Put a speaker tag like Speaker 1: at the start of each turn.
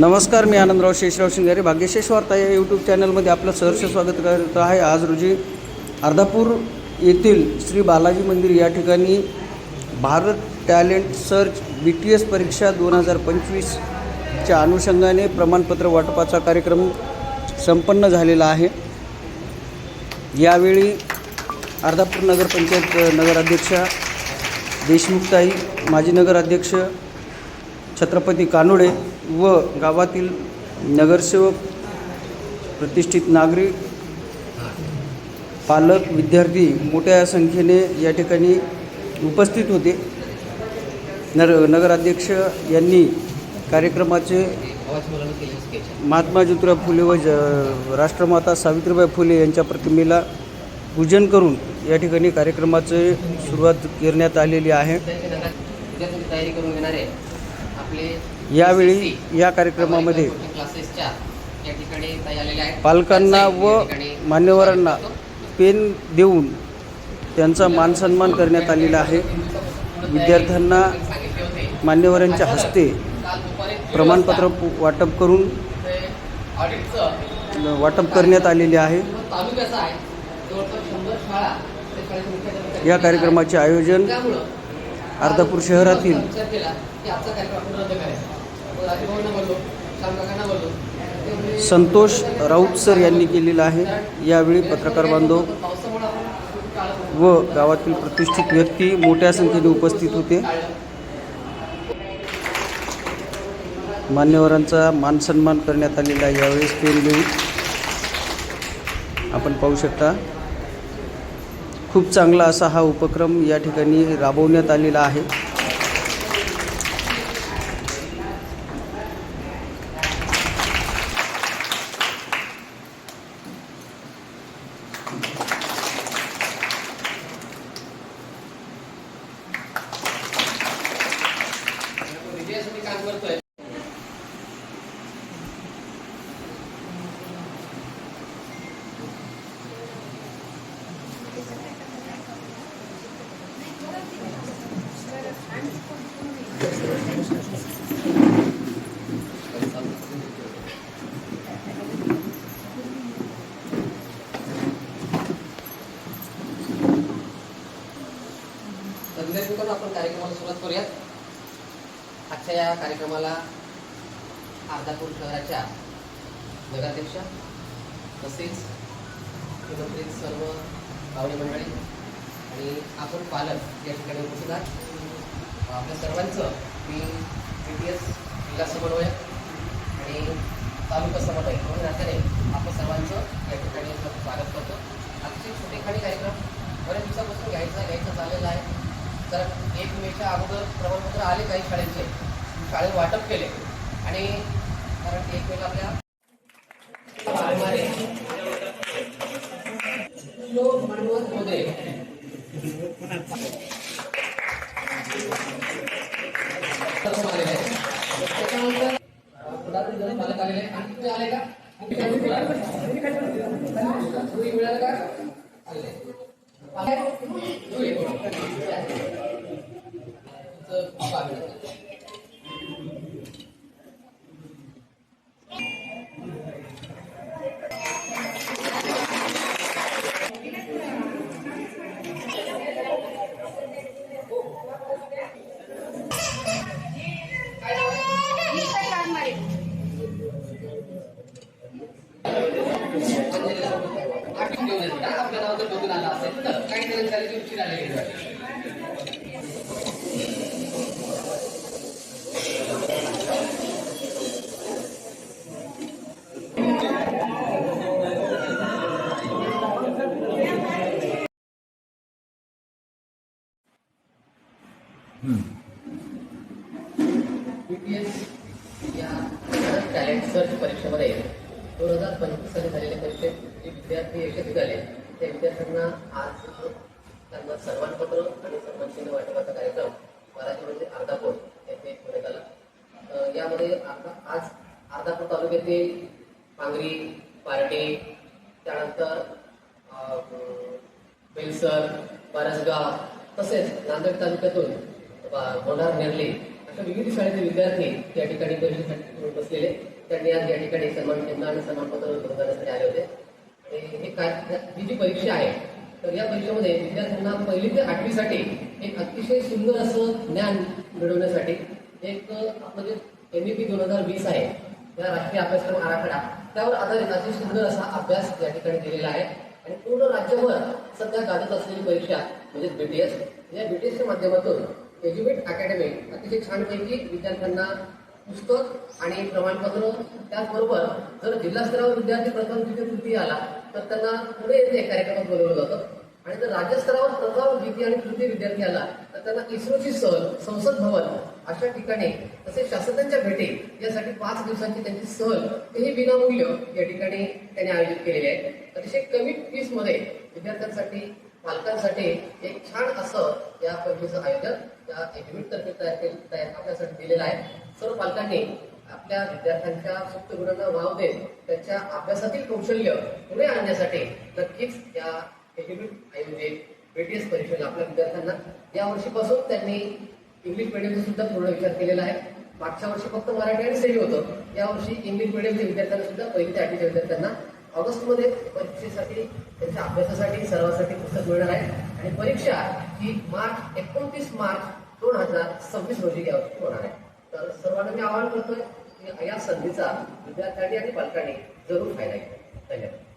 Speaker 1: नमस्कार मी आनंदराव शेषराव शिंगारे. भाग्यशेष वार्ता या यूट्यूब चॅनलमध्ये आपलं सहर्ष स्वागत करत आहे. आज रोजी अर्धापूर येथील श्री बालाजी मंदिर या ठिकाणी Bharat talent search B T S परीक्षा दोन हजार पंचवीसच्या अनुषंगाने प्रमाणपत्र वाटपाचा कार्यक्रम संपन्न झालेला आहे. यावेळी अर्धापूर नगरपंचायत नगराध्यक्षा देशमुखताई माजी नगराध्यक्ष छत्रपती कानोडे व गावातील नगरसेवक प्रतिष्ठित नागरिक पालक विद्यार्थी मोठ्या संख्येने या ठिकाणी उपस्थित होते. नर नगराध्यक्ष यांनी कार्यक्रमाचे महात्मा ज्योतिराव फुले व ज राष्ट्रमाता सावित्रीबाई फुले यांच्या प्रतिमेला पूजन करून या ठिकाणी कार्यक्रमाचे सुरुवात करण्यात आलेली आहे
Speaker 2: विद्यार्थ्यांची तयारी करून घेणारे आपले
Speaker 1: यावेळी या कार्यक्रमामध्ये पालकांना व मान्यवरांना पेन देऊन त्यांचा मानसन्मान करण्यात आलेला आहे. विद्यार्थ्यांना मान्यवरांच्या हस्ते प्रमाणपत्र वाटप करून वाटप करण्यात आलेले आहे. या कार्यक्रमाचे आयोजन अर्धापूर शहरातील संतोष राऊत सर यांनी केलेला आहे. यावेळी पत्रकार बांधव व गावातील प्रतिष्ठित व्यक्ती मोठ्या संख्येने उपस्थित होते. मान्यवरांचा मानसन्मान करण्यात आलेला आहे. यावेळेस पेन देऊन आपण पाहू शकता खूप चांगला असा हा उपक्रम या ठिकाणी राबवण्यात आलेला आहे.
Speaker 2: Gracias. कार्यक्रमाला सुरुवात करूयात. आजच्या या कार्यक्रमाला अर्धापूर शहराच्या नगराध्यक्ष तसेच एकत्रित सर्व पाहुणे मंडळी आणि आपण पालक या ठिकाणी उपस्थित आहात. आपल्या सर्वांचं मी बी टी एस जिल्हा समन्वयक आणि तालुका समन्वयक म्हणून नात्याने आपण सर्वांचं या ठिकाणी स्वागत करतो. तर एक मेच्या अगोदर प्रमाणपत्र आले काही शाळेचे. शाळेत वाटप केले. आणि कारण एक मेला आपल्या वारंवारे लोक त्याच्यानंतर अं, पुढारी पालक आलेले आणि तुम्ही आले का तुम्ही मिळालं का आले पालक? तुम्ही. तुमचं आला काही तरी झाले की या टॅलेंट सर्च परीक्षेमध्ये दोन हजार पंचवीस साली झालेल्या परीक्षेत जे विद्यार्थी यशस्वी झाले त्या आज त्यांना सन्मानपत्र आणि सन्मानचिन्ह वाटपाचा कार्यक्रम मराठी म्हणजे अर्धापूर येथे ठेवण्यात आला यामध्ये अर्धा आज अर्धापूर तालुक्यातील पांगरी पार्टी त्यानंतर बेलसर बारसगाव तसेच नांदेड तालुक्यातून होणार नेरले अशा विविध शाळेचे विद्यार्थी या ठिकाणी परीक्षेसाठी बसलेले. त्यांनी आज या ठिकाणी सन्मान चिन्ह आणि सन्मानपत्र करण्यासाठी आले होते. हे काय? ही जी परीक्षा आहे तर या परीक्षेमध्ये विद्यार्थ्यांना पहिली ते आठवीसाठी एक अतिशय सुंदर असं ज्ञान मिळवण्यासाठी एक आपलं जे एम ई पी दोन हजार वीस आहे या राष्ट्रीय अभ्यासक्रम आराखडा त्यावर आधारित अतिशय सुंदर असा अभ्यास या ठिकाणी दिलेला आहे. आणि पूर्ण राज्यभर सध्या गाजत असलेली परीक्षा म्हणजे बीटीएस या बीटीएसच्या माध्यमातून एज्युकेट अकॅडमी अतिशय छानपैकी विद्यार्थ्यांना पुस्तक आणि प्रमाणपत्र त्याचबरोबर जर जिल्हा स्तरावर विद्यार्थी प्रथम द्वितीय तृतीय आला तर त्यांना पुढे येथे कार्यक्रमात बोलवलं जातं. आणि जर राज्यस्तरावर प्रथम द्वितीय आणि तृतीय विद्यार्थी आला तर त्यांना इस्रोची सहल संसद भवन अशा ठिकाणी तसेच शासनाच्या भेटी यासाठी पाच दिवसांची त्यांची सहल तेही विनामूल्य या ठिकाणी त्यांनी आयोजित केलेली आहे. अतिशय कमी फीसमध्ये विद्यार्थ्यांसाठी पालकांसाठी एक छान असं या परीक्षेचं आयोजन या एज्युकेट तर्फे तयार तयार आपल्यासाठी दिलेलं आहे. सर्व पालकांनी आपल्या विद्यार्थ्यांच्या सुप्त गुणांना वाव देत त्यांच्या अभ्यासातील कौशल्य पुढे आणण्यासाठी नक्कीच या एज्युकेट आयोजित बीटीएस परीक्षेला आपल्या विद्यार्थ्यांना या वर्षीपासून त्यांनी इंग्लिश मिडियमचा सुद्धा पूर्ण विचार केलेला आहे. मागच्या वर्षी फक्त मराठी आणि सेमी होतं. यावर्षी इंग्लिश मिडियमच्या विद्यार्थ्यांना सुद्धा पहिली ते आठवीच्या विद्यार्थ्यांना ऑगस्टमध्ये परीक्षेसाठी त्यांच्या अभ्यासासाठी सर्वांसाठी पुस्तक मिळणार आहे. आणि परीक्षा ही मार्च एकोणतीस मार्च दोन हजार सव्वीस रोजी यावर्षी होणार आहे. तर सर्वांना मी आवाहन करतोय की या संधीचा विद्यार्थ्यांनी आणि पालकांनी जरूर फायदा घ्या धन्यवाद.